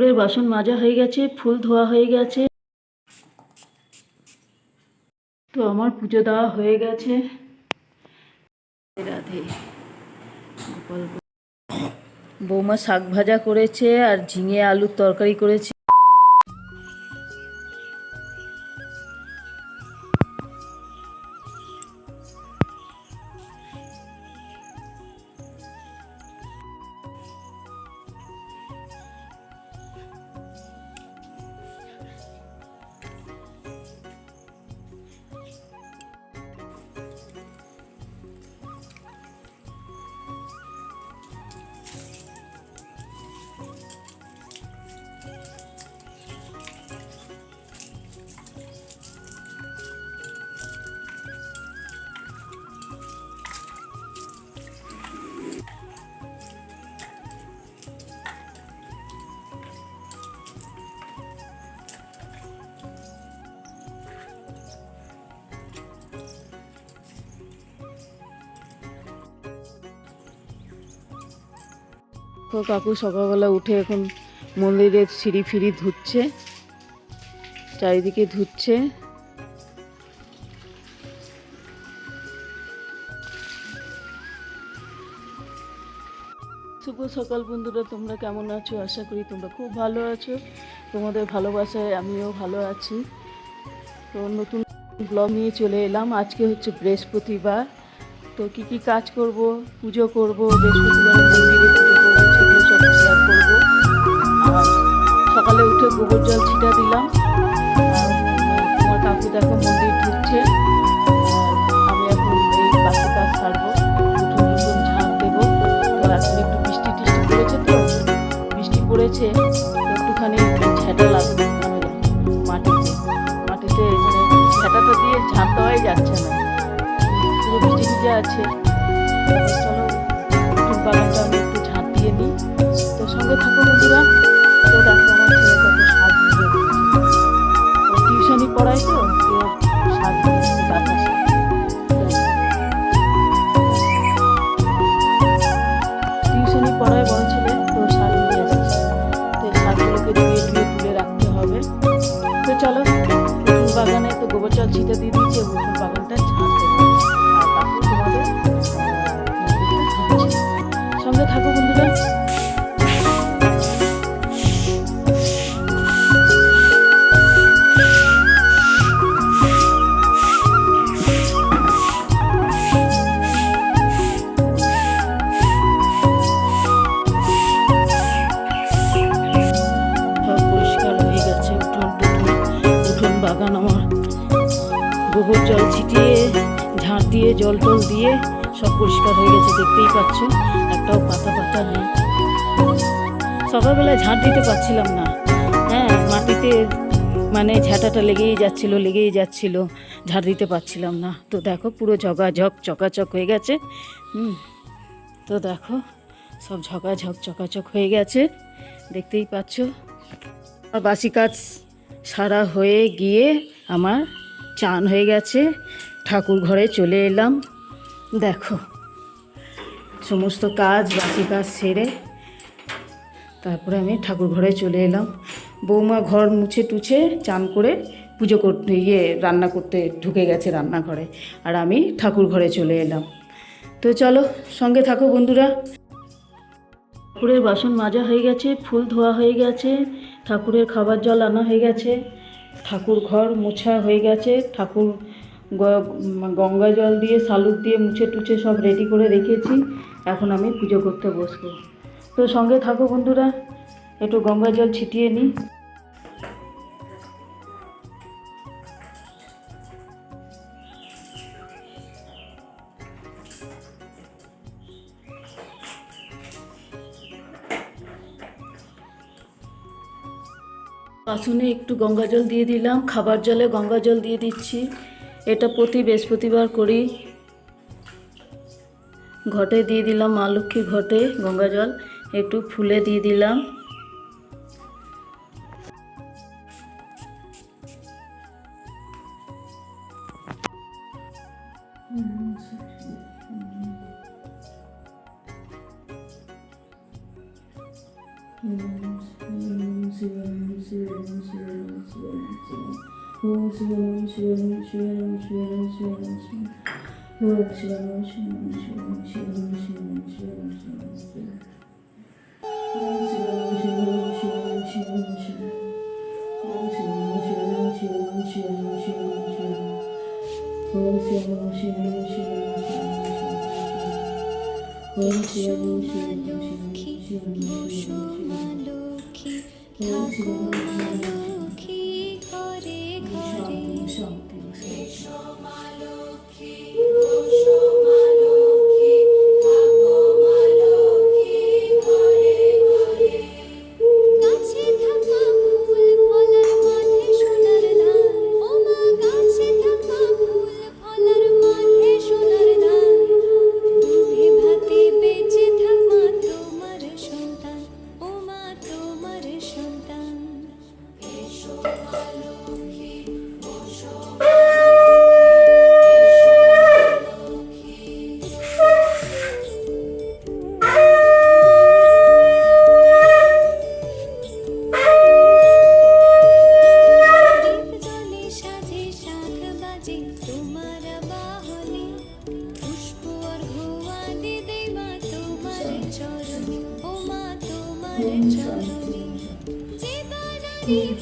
ঠাকুরের বাসন মাজা হয়ে গেছে, ফুল ধোয়া হয়ে গেছে। তো আমার পুজো দেওয়া হয়ে গেছে। রাধে বৌমা শাক ভাজা করেছে আর ঝিঙে আলুর তরকারি করেছে। তো কাকু সকালবেলা উঠে এখন মন্দিরের সিঁড়ি ফিরি ধুচ্ছে, চারিদিকে ধুচ্ছে। শুভ সকাল বন্ধুরা, তোমরা কেমন আছো? আশা করি তোমরা খুব ভালো আছো। তোমাদের ভালোবাসায় আমিও ভালো আছি। তো নতুন ব্লগ নিয়ে চলে এলাম। আজকে হচ্ছে বৃহস্পতিবার। তো কি কি কাজ করব, পুজো করব, বৃহস্পতিবার গোবর জল ছিটা দিলাম। তোমার কাকু দেখো মন্দির ঢুকছে। আমি এখন এই উঠোন উঠোন ঝাঁপ দেবো। তো এখন একটু বৃষ্টি টিষ্টি পড়েছে তো। বৃষ্টি পড়েছে। একটুখানি ঝেঁটা লাগবে। মাটিতে মাটিতে মানে ঝেঁটাটা দিয়ে ঝাঁপ দেওয়াই যাচ্ছে না। পুরো ভিজে ভিজে আছে। চলো বাগানটা আমি একটু ঝাঁপ দিয়ে নিই। তো সঙ্গে থাকো বন্ধুরা। দেখো আমার কত দিয়ে টিউশনই পড়ায় তো কেউ শাক সব পরিষ্কার হয়ে গেছে, দেখতেই পাচ্ছ একটাও পাতা পাতা নেই। সকালবেলায় ঝাঁট দিতে পারছিলাম না। হ্যাঁ মাটিতে মানে ঝাঁটাটা লেগেই যাচ্ছিল লেগেই যাচ্ছিল ঝাড় দিতে পারছিলাম না। তো দেখো, পুরো ঝগাঝক চকাচক হয়ে গেছে। হুম, তো দেখো, সব ঝগাঝক চকাচক হয়ে গেছে। দেখতেই পাচ্ছ আর বাসি কাজ সারা হয়ে গিয়ে আমার চান হয়ে গেছে। ঠাকুর ঘরে চলে এলাম। দেখো, সমস্ত কাজ, বাকি কাজ সেরে তারপরে আমি ঠাকুর ঘরে চলে এলাম। বৌমা ঘর মুছে টুছে চান করে পুজো করতে ইয়ে রান্না করতে ঢুকে গেছে রান্নাঘরে আর আমি ঠাকুর ঘরে চলে এলাম। তো চলো, সঙ্গে থাকো বন্ধুরা। ঠাকুরের বাসন মাজা হয়ে গেছে, ফুল ধোয়া হয়ে গেছে, ঠাকুরের খাবার জল আনা হয়ে গেছে, ঠাকুর ঘর মোছা হয়ে গেছে, ঠাকুর গঙ্গা জল দিয়ে শালুক দিয়ে মুছে টুছে সব রেডি করে রেখেছি। এখন আমি পুজো করতে বসবো। তো সঙ্গে থাকো বন্ধুরা, একটু গঙ্গা জল ছিটিয়ে নিই বাসনে একটু গঙ্গা জল দিয়ে দিলাম, খাবার জলে গঙ্গা জল দিয়ে দিচ্ছি। এটা প্রতি বৃহস্পতিবার করি ঘটে দিয়ে দিলাম মা লক্ষ্মীর ঘটে গঙ্গা জল একটু ফুলে দিয়ে দিলাম 我学学学学学学，我学学学学学学学学，我学学学学学学，我学学学学学学学，我学学学学学学，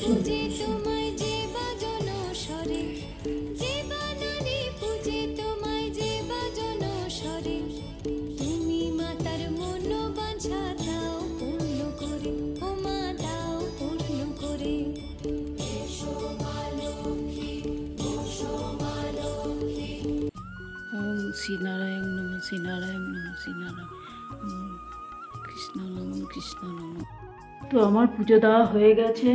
পূজে তোমায়, যে বাজন স্বরে। যে বানারি পূজে যে বাজন স্বরে। তুমি মাতার মন বাঞ্ছা ওম শ্রী নারায়ণ নম শ্রী নারায়ণ নম শ্রী নারায়ণ ওম কৃষ্ণ নম কৃষ্ণ নম। তো আমার পুজো দেওয়া হয়ে গেছে।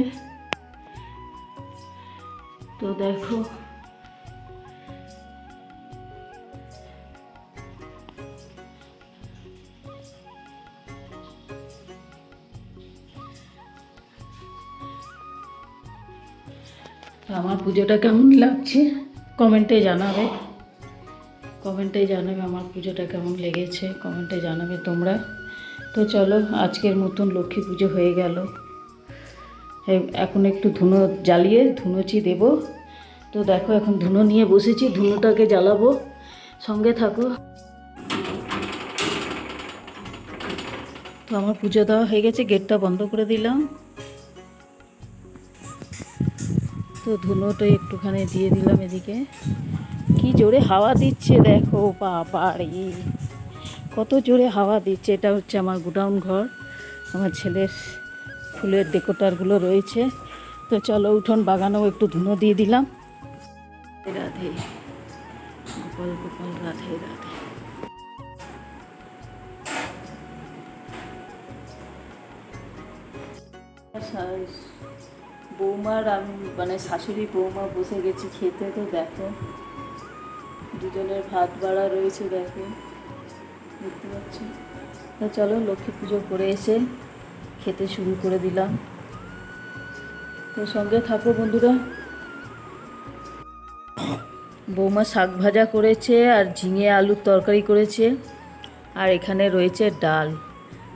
তো দেখো। আমার পুজোটা কেমন লাগছে? কমেন্টে জানাবে। কমেন্টে জানাবে আমার পুজোটা কেমন লেগেছে, কমেন্টে জানাবে তোমরা। তো চলো, আজকের মতন লক্ষ্মী পুজো হয়ে গেল। এখন একটু ধুনো জ্বালিয়ে ধুনোচি দেব। তো দেখো, এখন ধুনো নিয়ে বসেছি, ধুনোটাকে জ্বালাবো। সঙ্গে থাকো। তো আমার পুজো দেওয়া হয়ে গেছে, গেটটা বন্ধ করে দিলাম। তো ধুনোটা একটুখানি দিয়ে দিলাম এদিকে। কি জোরে হাওয়া দিচ্ছে দেখো বাবারে। কত জোরে হাওয়া দিচ্ছে, এটা হচ্ছে আমার গোডাউন ঘর। আমার ছেলের ফুলের ডেকোটারগুলো রয়েছে। তো চলো উঠোন বাগানেও একটু ধুনো দিয়ে দিলাম। রাধে গোপাল গোপাল, রাধে রাধে। বৌমার আমি মানে শাশুড়ি বৌমা বসে গেছি খেতে, তো দেখো। দুজনের ভাত বাড়া রয়েছে, দেখো। দেখতে পাচ্ছ। তো চলো, লক্ষ্মী পুজো করে এসে খেতে শুরু করে দিলাম। তো সঙ্গে থাকো বন্ধুরা। বৌমা শাক ভাজা করেছে আর ঝিঙে আলুর তরকারি করেছে। আর এখানে রয়েছে ডাল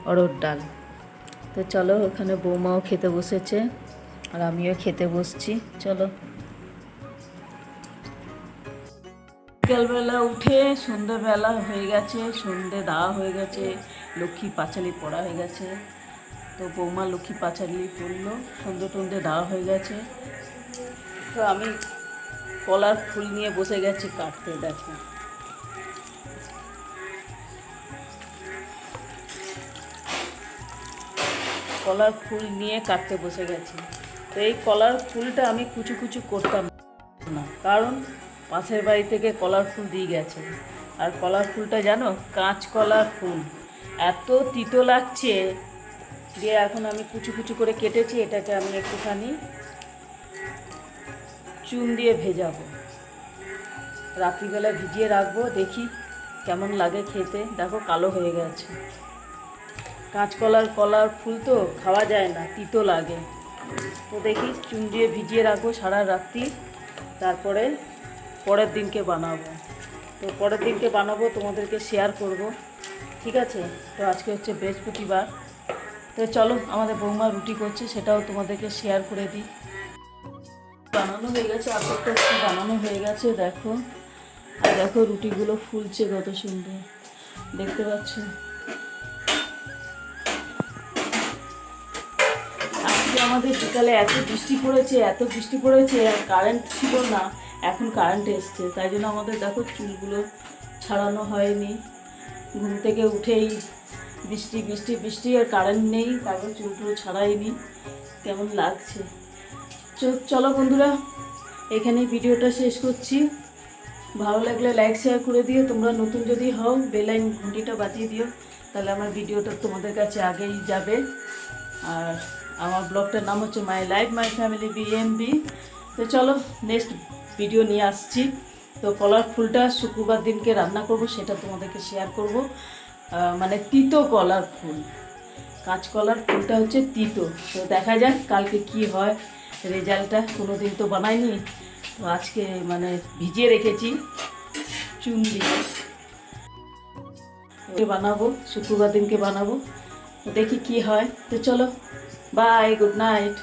অরড় ডাল। তো চলো ওখানে বৌমাও খেতে বসেছে আর আমিও খেতে বসছি। চলো। বিকালবেলা উঠে সন্ধ্যেবেলা হয়ে গেছে, সন্ধে দেওয়া হয়ে গেছে লক্ষ্মী পাঁচালি পড়া হয়ে গেছে। তো বৌমা লক্ষ্মী পাঁচালি পড়ল সন্ধে টন্ধে দেওয়া হয়ে গেছে। তো আমি কলার ফুল নিয়ে বসে গেছি কাটতে, দেখো। কলার ফুল নিয়ে কাটতে বসে গেছি। তো এই কলার ফুলটা আমি কুচু কুচু করতাম না, কারণ পাশের বাড়ি থেকে কলার ফুল দিয়ে গেছে। আর কলার ফুলটা জানো? কাঁচকলার ফুল। এত তিতো লাগছে দিয়ে এখন আমি কুচু কুচু করে কেটেছি, এটাকে আমি একটুখানি চুন দিয়ে ভেজাবো। রাত্রিবেলা ভিজিয়ে রাখব, দেখি কেমন লাগে খেতে। দেখো, কালো হয়ে গেছে। কাঁচকলার কলার ফুল তো খাওয়া যায় না, তিতো লাগে। তো দেখি, চুন দিয়ে ভিজিয়ে রাখব সারা রাত্রি। তারপরে পরের দিনকে বানাবো। তো পরের দিনকে বানাবো, তোমাদেরকে শেয়ার করব। ঠিক আছে? তো আজকে হচ্ছে বৃহস্পতিবার। তো চলো, আমাদের বৌমা রুটি করছে, সেটাও তোমাদেরকে শেয়ার করে দিই। বানানো হয়ে গেছে একটু বানানো হয়ে গেছে, দেখো। আর দেখো, রুটিগুলো ফুলছে কত সুন্দর। দেখতে পাচ্ছ? আজকে আমাদের বিকালে এত বৃষ্টি পড়েছে, এত বৃষ্টি পড়েছে, আর কারেন্ট ছিল না। এখন কারেন্ট এসছে, তাই জন্য আমাদের দেখো চুলগুলো ছাড়ানো হয়নি। ঘুম থেকে উঠেই বৃষ্টি বৃষ্টি বৃষ্টি, আর কারেন্ট নেই, তারপর চুলগুলো ছাড়াইনি, কেমন লাগছে। চলো বন্ধুরা এখানে ভিডিওটা শেষ করছি। ভালো লাগলে লাইক শেয়ার করে দিও, তোমরা নতুন যদি হও বেলাইন ঘন্টিটা বাজিয়ে দিও, তাহলে আমার ভিডিওটা তোমাদের কাছে আগেই যাবে। আর আমার ব্লগটার নাম হচ্ছে মাই লাইফ মাই ফ্যামিলি বিএমবি তো চলো নেক্সট ভিডিও নিয়ে আসছি। তো কলার ফুলটা শুক্রবার দিনকে রান্না করব, সেটা তোমাদেরকে শেয়ার করব। মানে তিতো কলার ফুল। কাঁচকলার ফুলটা হচ্ছে তিতো। তো দেখা যাক কালকে কি হয়, রেজাল্টটা। কোনো দিন তো বানাইনি। তো আজকে মানে ভিজিয়ে রেখেছি চুন দিয়ে বানাবো, শুক্রবার দিনকে বানাবো। দেখি কি হয়। তো চলো বাই গুড নাইট